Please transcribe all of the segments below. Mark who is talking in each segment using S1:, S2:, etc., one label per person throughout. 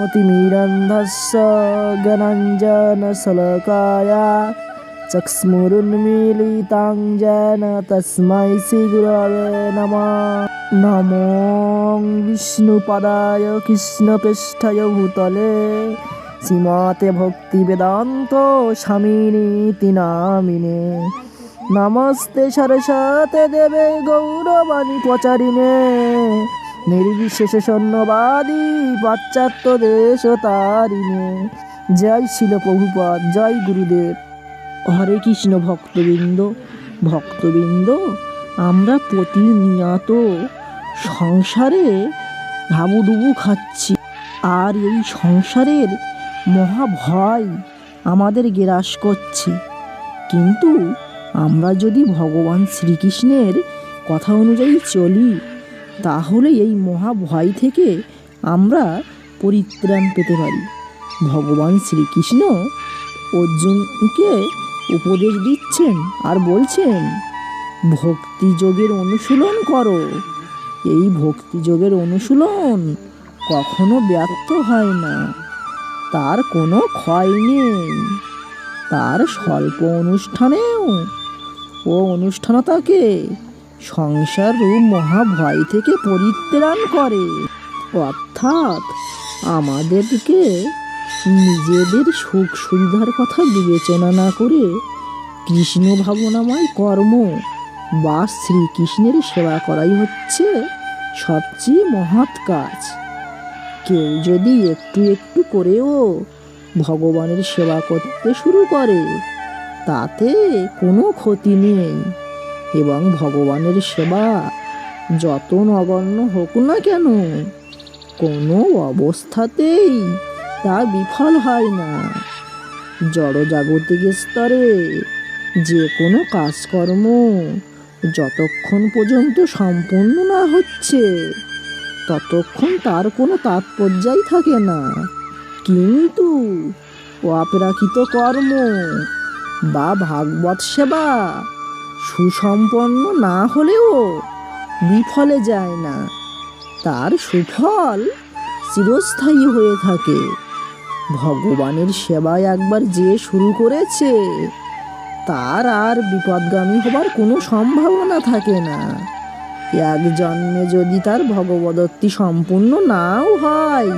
S1: ज्ञानतिमिरन्धस्य ज्ञानञ्जनशलाकाय चक्स्मुरुन्मीलितां येन तस्मै श्रीगुरवे नमः नमो विष्णुपदाय कृष्णपृष्ठाय भूतले শ্রীমতে ভক্তি বেদান্ত স্বামিনীতি নামিনে নমস্তে সরস্বতে দেবে গৌরবাণী প্রচারিণে নির্বিশেষে সন্ন্যবাদী পাশ্চাত্য দেশ তারিণে। জয় শিল প্রভুপাদ, জয় গুরুদেব। হরে কৃষ্ণ ভক্তবৃন্দ ভক্তবৃন্দ, আমরা প্রতিনিয়ত সংসারে হাবুডুবু খাচ্ছি। আর এই সংসারের মহাভয় আমাদের গ্রাস করছে। কিন্তু আমরা যদি ভগবান শ্রীকৃষ্ণের কথা অনুযায়ী চলি তাহলে এই মহাভয় থেকে আমরা পরিত্রাণ পেতে পারি। ভগবান শ্রীকৃষ্ণ অর্জুনকে উপদেশ দিচ্ছেন আর বলছেন ভক্তিযোগের অনুশীলন করো। এই ভক্তিযোগের অনুশীলন কখনো ব্যর্থ হয় না। তার কোনো ক্ষয় নেই। তার স্বল্প অনুষ্ঠানেও ও অনুষ্ঠানতাকে সংসার ও মহাভয় থেকে পরিত্রাণ করে। অর্থাৎ আমাদেরকে নিজেদের সুখ সুবিধার কথা বিবেচনা না করে কৃষ্ণ ভাবনাময় কর্ম বা শ্রীকৃষ্ণের সেবা করাই হচ্ছে সবচেয়ে মহৎ কাজ। কেউ যদি একটু একটু করেও ভগবানের সেবা করতে শুরু করে, তাতে কোনো ক্ষতি নেই। এবং ভগবানের সেবা যত নগণ্য হোক না কেন, কোনো অবস্থাতেই তা বিফল হয় না। জড়জাগতিক স্তরে যে কোনো কাজকর্ম যতক্ষণ পর্যন্ত সম্পূর্ণ না হচ্ছে, ততক্ষণ তার কোনো তাৎপর্যই থাকে না। কিন্তু অপ্রাকৃত কর্ম বা ভাগবত সেবা সুসম্পন্ন না হলেও বিফলে যায় না। তার সুফল চিরস্থায়ী হয়ে থাকে। ভগবানের সেবায় একবার যে শুরু করেছে, তার আর বিপদগামী হবার কোনো সম্ভাবনা থাকে না। এক জন্মে যদি তার ভগবদত্তি সম্পূর্ণ নাও হয়,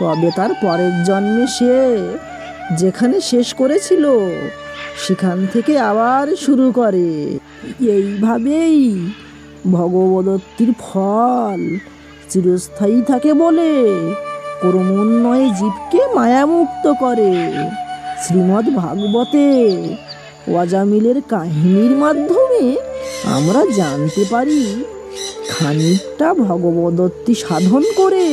S1: তবে তার পরের জন্মে সে যেখানে শেষ করেছিল, সেখান থেকে আবার শুরু করে। এইভাবেই ভগবদত্তির ফল চিরস্থায়ী থাকে বলে কর্মোন্নয়ে জীবকে মায়ামুক্ত করে। শ্রীমদ্ ভাগবতে অজামিলের কাহিনীর মাধ্যমে আমরা জানতে পারি, খানিকটা ভগবদত্তি সাধন করে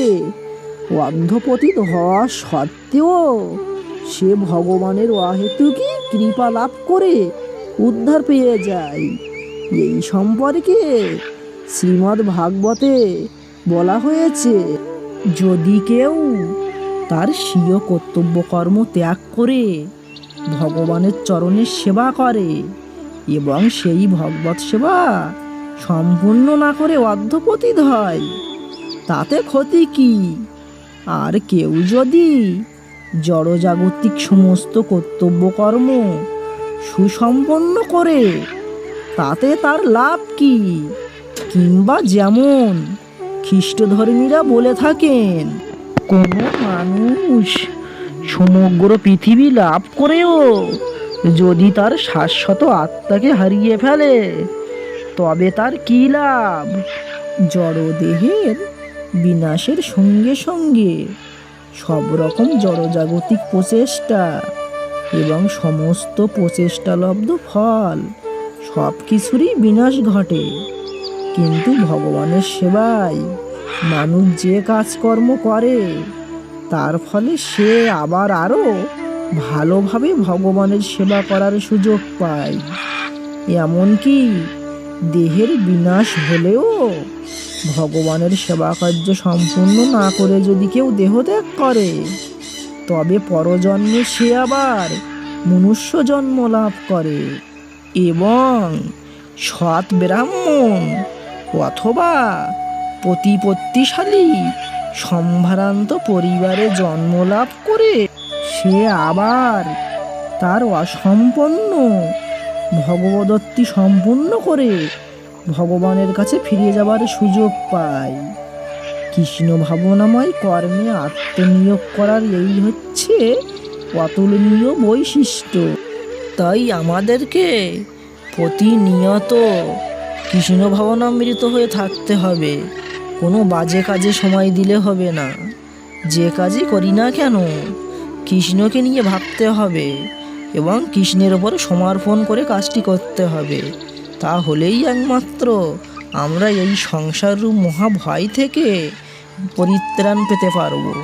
S1: অর্ধপতিত হওয়া সত্ত্বেও সে ভগবানের অহেতুকি কৃপা লাভ করে উদ্ধার পেয়ে যায়। এই সম্পর্কে শ্রীমদ্ ভাগবতে বলা হয়েছে, যদি কেউ তার স্বীয় কর্তব্য কর্ম ত্যাগ করে, ভগবানের চরণের সেবা করে এবং সেই ভগবত সেবা সম্পূর্ণ না করে অর্ধপতিত হয়, তাতে ক্ষতি কি? আর কেউ যদি জড়জাগতিক সমস্ত কর্তব্য কর্ম সুসম্পন্ন করে, তাতে তার লাভ কি? কিংবা যেমন খ্রিস্টধর্মীরা বলে থাকেন, কোনো মানুষ সমগ্র পৃথিবী লাভ করেও যদি তার শাশ্বত আত্মাকে হারিয়ে ফেলে, তবে তার কী লাভ? জড়দেহের বিনাশের সঙ্গে সঙ্গে সব রকম জড়জাগতিক প্রচেষ্টা এবং সমস্ত প্রচেষ্টালব্ধ ফল, সব কিছুরই বিনাশ ঘটে। কিন্তু ভগবানের সেবায় মানুষ যে কাজকর্ম করে, তার ফলে সে আবার আরও ভালোভাবে ভগবানের সেবা করার সুযোগ পায়। এমনকি দেহের বিনাশ হলেও ভগবানের সেবা কার্য সম্পূর্ণ না করে যদি কেউ দেহত্যাগ করে, তবে পরজন্মে সে আবার মনুষ্য জন্ম লাভ করে এবং সৎ ব্রাহ্মণ অথবা প্রতিপত্তিশালী সম্ভ্রান্ত পরিবারে জন্ম লাভ করে সে আবার তার অসম্পন্ন ভগবদত্তি সম্পূর্ণ করে ভগবানের কাছে ফিরে যাবার সুযোগ পায়। কৃষ্ণ ভাবনাময় কর্মে আত্মনিয়োগ করার এই হচ্ছে অতুলনীয় বৈশিষ্ট্য। তাই আমাদেরকে প্রতিনিয়ত কৃষ্ণ ভাবনামৃত হয়ে থাকতে হবে। কোনো বাজে কাজে সময় দিলে হবে না। যে কাজই করি না কেন, কৃষ্ণকে নিয়ে ভাবতে হবে। এবং কৃষ্ণের ওপর সমর্পণ করে কাজটি করতে হবে। তাহলেই একমাত্র। আমরা এই সংসার মহাভয় থেকে পরিত্রাণ পেতে পারব।